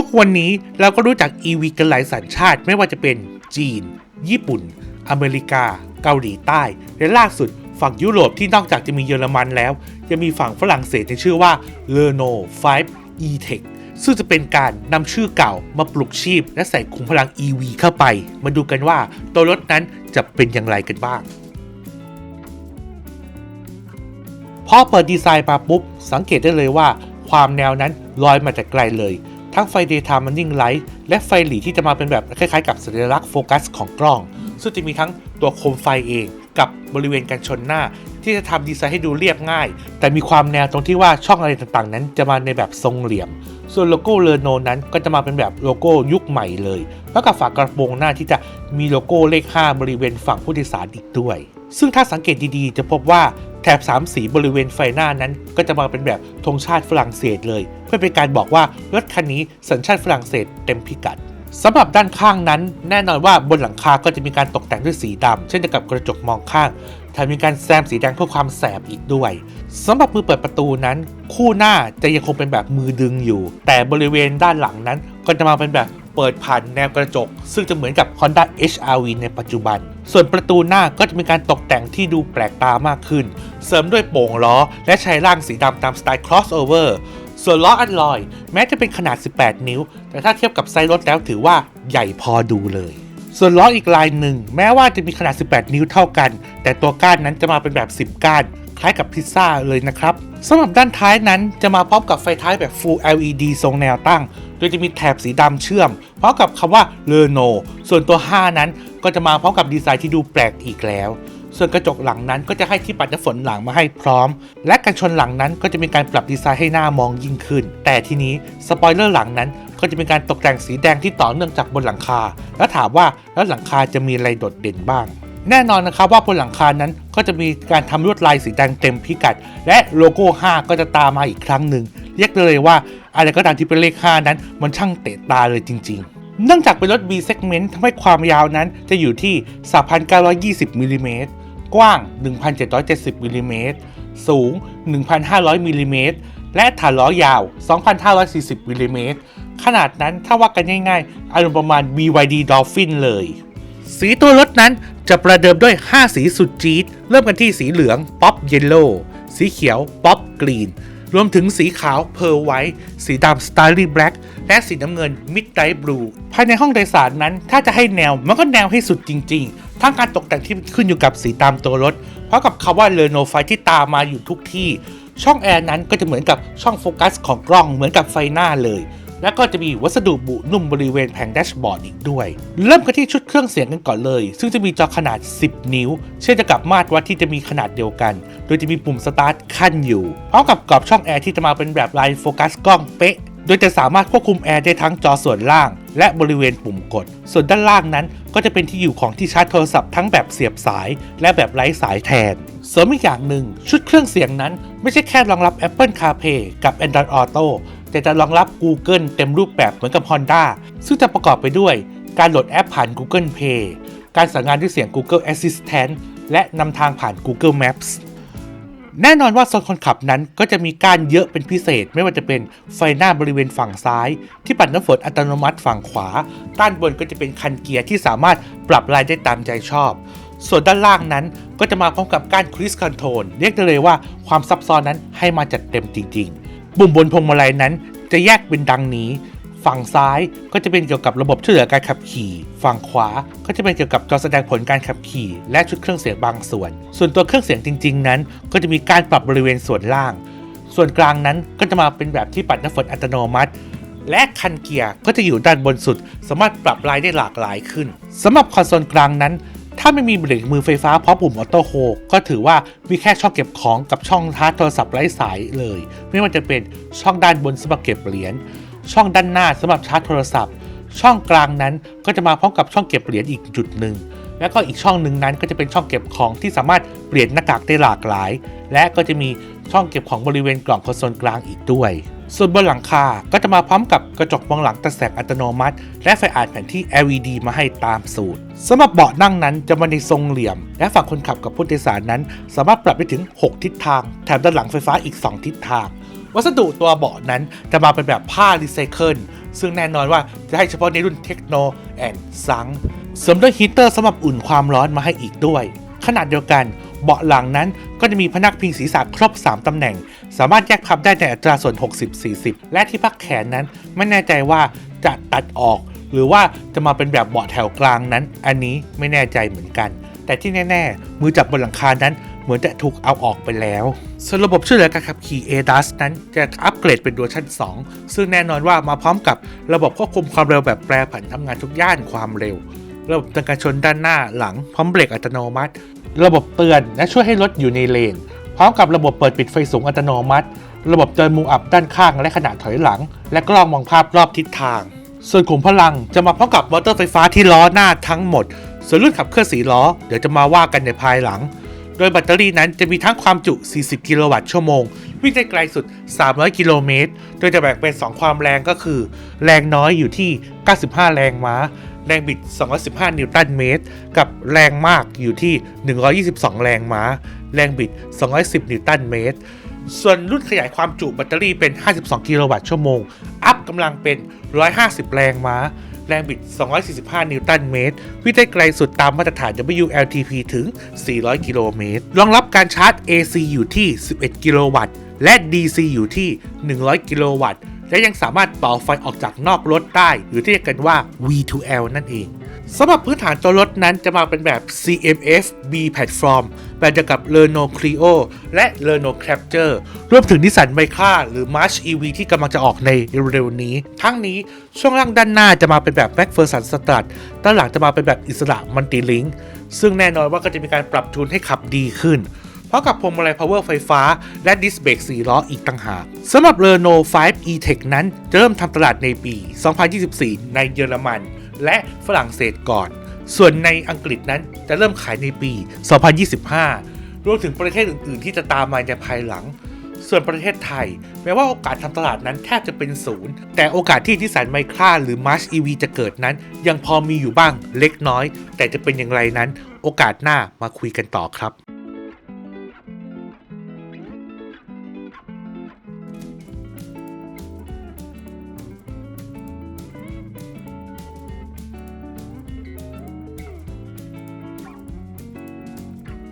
ทุกวันนี้เราก็รู้จัก EV กันหลายสัญชาติไม่ว่าจะเป็นจีน ญี่ปุ่น อเมริกา เกาหลีใต้ และล่าสุดฝั่งยุโรปที่นอกจากจะมีเยอรมันแล้ว ยังมีฝั่งฝรั่งเศสที่ชื่อว่า Renault 5 E-Tech ซึ่งจะเป็นการนำชื่อเก่ามาปลุกชีพ และใส่ขุมพลัง EV เข้าไป มาดูกันว่าตัวรถนั้นจะเป็นอย่างไรกันบ้าง พอเปิดดีไซน์มาปุ๊บ สังเกตได้เลยว่า ความแนวนั้นลอยมาแต่ไกลเลย ทั้งไฟ Daytime Running Light และไฟหลีที่จะมาเป็นแบบคล้ายๆกับสัญลักษณ์โฟกัสของกล้อง ซึ่งจะมีทั้งตัวโคมไฟเองกับบริเวณกันชนหน้า ที่จะทำดีไซน์ให้ดูเรียบง่าย แต่มีความแนวตรงที่ว่าช่องอะไรต่างๆ นั้น จะมาในแบบทรงเหลี่ยม ส่วนโลโก้เลโนนั้นก็จะมาเป็นแบบโลโก้ยุคใหม่เลยแล้วกับฝากระโปรงหน้าที่จะมีโลโก้เลข 5 บริเวณฝั่งผู้โดยสารอีกด้วย ซึ่งถ้าสังเกตดีๆ จะพบว่าแถบ 3 สีบริเวณไฟหน้านั้น ก็จะมาเป็นแบบธงชาติฝรั่งเศสเลย เพื่อเป็นการบอกว่ารถคันนี้สัญชาติฝรั่งเศสเต็มพิกัด สำหรับด้านข้างนั้น แน่นอนว่าบนหลังคาก็จะมีการตกแต่งด้วยสีดำเช่นเดียวกับกระจกมองข้างแถมมีการแซมสีแดงเพื่อความแสบอีกด้วยสำหรับมือเปิดประตูนั้น คู่หน้าจะยังคงเป็นแบบมือดึงอยู่ แต่บริเวณด้านหลังนั้นก็จะมาเป็นแบบเปิดผ่านแนวกระจก ซึ่งจะเหมือนกับ Honda HR-V ในปัจจุบัน ส่วนประตูหน้าก็จะมีการตกแต่งที่ดูแปลกตามากขึ้น เสริมด้วยโป่งล้อ และใช้ร่างสีดำตามสไตล์ crossover ส่วนล้ออัลลอยแม้จะเป็นขนาด 18 นิ้ว แต่ถ้าเทียบกับไซส์รถแล้วถือว่าใหญ่พอดูเลย ส่วนล้ออีกลายหนึ่ง แม้ว่าจะมีขนาด 18 นิ้วเท่ากัน แต่ตัวก้านนั้นจะมาเป็นแบบ 10 ก้าน คล้ายกับพิซซ่าเลยนะครับสำหรับด้านท้ายนั้นจะมาพร้อมกับไฟท้ายแบบ Full LED ทรงแนวตั้ง โดยจะมีแถบสีดำเชื่อมพร้อมกับคำว่า Renault ส่วนตัว 5 นั้นก็จะมาพร้อมกับดีไซน์ที่ดูแปลกอีกแล้ว ส่วนกระจกหลังนั้นก็จะให้ที่ปัดน้ำฝนหลังมาให้พร้อม และกันชนหลังนั้นก็จะมีการปรับดีไซน์ให้หน้ามองยิ่งขึ้น แต่ทีนี้สปอยเลอร์หลังนั้นก็จะเป็นการตกแต่งสีแดงที่ต่อเนื่องจากบนหลังคา แล้วถามว่าแล้วหลังคาจะมีอะไรโดดเด่นบ้าง แน่นอนนะครับว่าบนหลังคานั้นก็จะมีการทำลวดลายสีแดงเต็มพิกัด และโลโก้ 5 ก็จะตามมาอีกครั้งหนึ่งเรียกได้เลยว่าอะไรก็ตามที่เป็นเลข 5 นั้น มันช่างเตะตาเลยจริง ๆเนื่องจากเป็นรถ B segment ทำให้ความยาวนั้นจะอยู่ที่ 3,920มิลลิเมตร กว้าง 1,770มิลลิเมตรสูง 1,500มิลลิเมตรและฐานล้อยาว 2,540มิลลิเมตรขนาดนั้นถ้าว่ากันง่ายๆ อารมณ์ประมาณ BYD Dolphin เลย สีตัวรถนั้นจะประเดิมด้วย 5 สีสุดจี๊ด เริ่มกันที่สีเหลือง Pop Yellow สีเขียว Pop Green รวมถึงสีขาว Pearl White สีดำ Starry Black และสีน้ำเงิน Midnight Blue ภายในห้องโดยสารนั้น ถ้าจะให้แนวมันก็แนวให้สุดจริง ๆ ทั้งการตกแต่งที่ขึ้นอยู่กับสีตามตัวรถ เพราะกับคำว่า Renault ไฟที่ตามมาอยู่ทุกที่ ช่องแอร์นั้นก็จะเหมือนกับช่องโฟกัสของกล้องเหมือนกับไฟหน้าเลย แล้วก็จะมีวัสดุบุนุ่มบริเวณแผงแดชบอร์ดอีกด้วย เริ่มกันที่ชุดเครื่องเสียงกันก่อนเลย ซึ่งจะมีจอขนาด 10 นิ้ว เช่นเดียวกับมาตรวัดที่จะมีขนาดเดียวกัน โดยจะมีปุ่มสตาร์ทขั้นอยู่พร้อมกับกรอบช่องแอร์ที่จะมาเป็นแบบลายโฟกัสกล้องเป๊ะ โดยจะสามารถควบคุมแอร์ได้ทั้งจอส่วนล่าง และบริเวณปุ่มกด ส่วนด้านล่างนั้นก็จะเป็นที่อยู่ของที่ชาร์จโทรศัพท์ทั้งแบบเสียบสาย และแบบไร้สายแทน เสริมอีกอย่างหนึ่ง ชุดเครื่องเสียงนั้นไม่ใช่แค่รองรับ Apple CarPlay กับ Android Auto แต่จะรองรับ Google เต็มรูปแบบเหมือนกับ Honda ซึ่งจะประกอบไปด้วย การโหลดแอปผ่าน Google Play การสั่งงานด้วยเสียง Google Assistant และนำทางผ่าน Google Maps แน่นอนว่าโซนคนขับนั้นก็จะมีการเยอะเป็นพิเศษ ไม่ว่าจะเป็นไฟหน้าบริเวณฝั่งซ้าย ที่ปัดน้ำฝนอัตโนมัติฝั่งขวา ด้านบนก็จะเป็นคันเกียร์ที่สามารถปรับลายได้ตามใจชอบ ส่วนด้านล่างนั้นก็จะมาพร้อมกับการค u ิสคอนโทรลเรียกได้เลยว่าความซับซ้อนนั้นให้มาจัดเต็มจริง ๆ ปุ่มบนพวงมาลัยนั้นจะแยกเป็นดังนี้ ฝั่งซ้ายก็จะเป็นเกี่ยวกับระบบช่วยเหลือการขับขี่ ฝั่งขวาก็จะเป็นเกี่ยวกับจอแสดงผลการขับขี่ และชุดเครื่องเสียงบางส่วน ส่วนตัวเครื่องเสียงจริง ๆ นั้น ก็จะมีการปรับบริเวณส่วนล่าง ส่วนกลางนั้นก็จะมาเป็นแบบที่ปัดน้ำฝนอัตโนมัติ และคันเกียร์ก็จะอยู่ด้านบนสุด สามารถปรับลายได้หลากหลายขึ้นสำหรับคอนโซลกลางนั้นถ้าไม่มีเบรกมือไฟฟ้าพร้อมปุ่มออโต้โฮก็ถือว่ามีแค่ช่องเก็บของกับช่องชาร์โทรศัพท์ไร้สายเลย ไม่ว่าจะเป็นช่องด้านบนสำหรับเก็บเหรียญ ช่องด้านหน้าสำหรับชาร์จโทรศัพท์ ช่องกลางนั้นก็จะมาพร้อมกับช่องเก็บเหรียญอีกจุดหนึ่งแล้วก็อีกช่องหนึ่งนั้นก็จะเป็นช่องเก็บของที่สามารถเปลี่ยนหน้ากากได้หลากหลาย และก็จะมีช่องเก็บของบริเวณกล่องคอนโซลกลางอีกด้วย ส่วนบนหลังคา ก็จะมาพร้อมกับกระจกมองหลังตัดแสงอัตโนมัติ และไฟอ่านแผนที่ LED มาให้ตามสูตรสำหรับเบาะนั่งนั้นจะมาในทรงเหลี่ยม และฝั่งคนขับกับผู้โดยสารนั้น สามารถปรับได้ถึง 6 ทิศทาง แถมด้านหลังไฟฟ้าอีก 2 ทิศทาง วัสดุตัวเบาะนั้นจะมาเป็นแบบผ้ารีไซเคิลซึ่งแน่นอนว่าจะให้เฉพาะในรุ่นเทคโนแอนซังเสริมด้วยฮีเตอร์สำหรับอุ่นความร้อนมาให้อีกด้วย ขนาดเดียวกันเบาะหลังนั้นก็จะมีพนักพิงศีรษะครบ 3 ตำแหน่ง สามารถแยกพับได้ในอัตราส่วน 60-40 และที่พักแขนนั้นไม่แน่ใจว่าจะตัดออก หรือว่าจะมาเป็นแบบเบาะแถวกลางนั้น อันนี้ไม่แน่ใจเหมือนกัน แต่ที่แน่ ๆ มือจับบนหลังคานั้น เหมือนจะถูกเอาออกไปแล้วส่วนระบบช่วยเหลือการขับขี่ ADAS นั้นจะอัปเกรดเป็นเวอร์ชัน2 ซึ่งแน่นอนว่ามาพร้อมกับระบบควบคุมความเร็วแบบแปรผันทำงานทุกย่านความเร็ว ระบบเตือนการชนด้านหน้าหลังพร้อมเบรกอัตโนมัติ ระบบเตือนและช่วยให้รถอยู่ในเลน พร้อมกับระบบเปิดปิดไฟสูงอัตโนมัติ ระบบเตือนมุมอับด้านข้างและขณะถอยหลัง และกล้องมองภาพรอบทิศทาง ส่วนขุมพลังจะมาพร้อมกับมอเตอร์ไฟฟ้าที่ล้อหน้าทั้งหมดส่วนรุ่นขับเคลื่อนสีล้อ เดี๋ยวจะมาว่ากันในภายหลัง โดยแบตเตอรี่นั้นจะมีทั้งความจุ 40 กิโลวัตต์ชั่วโมง วิ่งได้ไกลสุด 300 กิโลเมตร โดยจะแบ่งเป็น 2 ความแรงก็คือ แรงน้อยอยู่ที่ 95 แรงม้า แรงบิด 215 นิวตันเมตร กับแรงมากอยู่ที่ 122 แรงม้า แรงบิด 210 นิวตันเมตร ส่วนรุ่นขยายความจุแบตเตอรี่เป็น 52 กิโลวัตต์ชั่วโมง อัพกำลังเป็น 150 แรงม้า แรงบิด 245 นิวตันเมตร วิ่งได้ไกลสุดตามมาตรฐาน WLTP ถึง 400 กิโลเมตร รองรับการชาร์จ AC อยู่ที่ 11 กิโลวัตต์ และ DC อยู่ที่ 100 กิโลวัตต์ และยังสามารถต่อไฟออกจากนอกรถได้ หรือที่เรียกกันว่า V2L นั่นเอง สำหรับพื้นฐานตัวรถนั้นจะมาเป็นแบบ CMF B Platform แบบเดียวกับ Renault Clio และ Renault Captur รวมถึง Nissan Micra หรือ March EV ที่กำลังจะออกในเร็วๆนี้ ทั้งนี้ช่วงล่างด้านหน้าจะมาเป็นแบบ MacPherson Strut ด้านหลังจะมาเป็นแบบอิสระ Multi-Link ซึ่งแน่นอนว่าก็จะมีการปรับจูนให้ขับดีขึ้นพร้อมกับพวงมาลัย power ไฟฟ้า และดิสเบรก4ล้ออีกต่างหากสำหรับ Renault 5 e-tech นั้นจะเริ่มทำตลาดในปี 2024 ในเยอรมัน และฝรั่งเศสก่อน ส่วนในอังกฤษนั้นจะเริ่มขายในปี 2025 รวมถึงประเทศอื่น ๆ ที่จะตามมาในภายหลัง ส่วนประเทศไทย แม้ว่าโอกาสทำตลาดนั้นแทบจะเป็นศูนย์ แต่โอกาสที่นิสสันไมคราหรือ March EV จะเกิดนั้น ยังพอมีอยู่บ้างเล็กน้อย แต่จะเป็นอย่างไรนั้น โอกาสหน้ามาคุยกันต่อครับ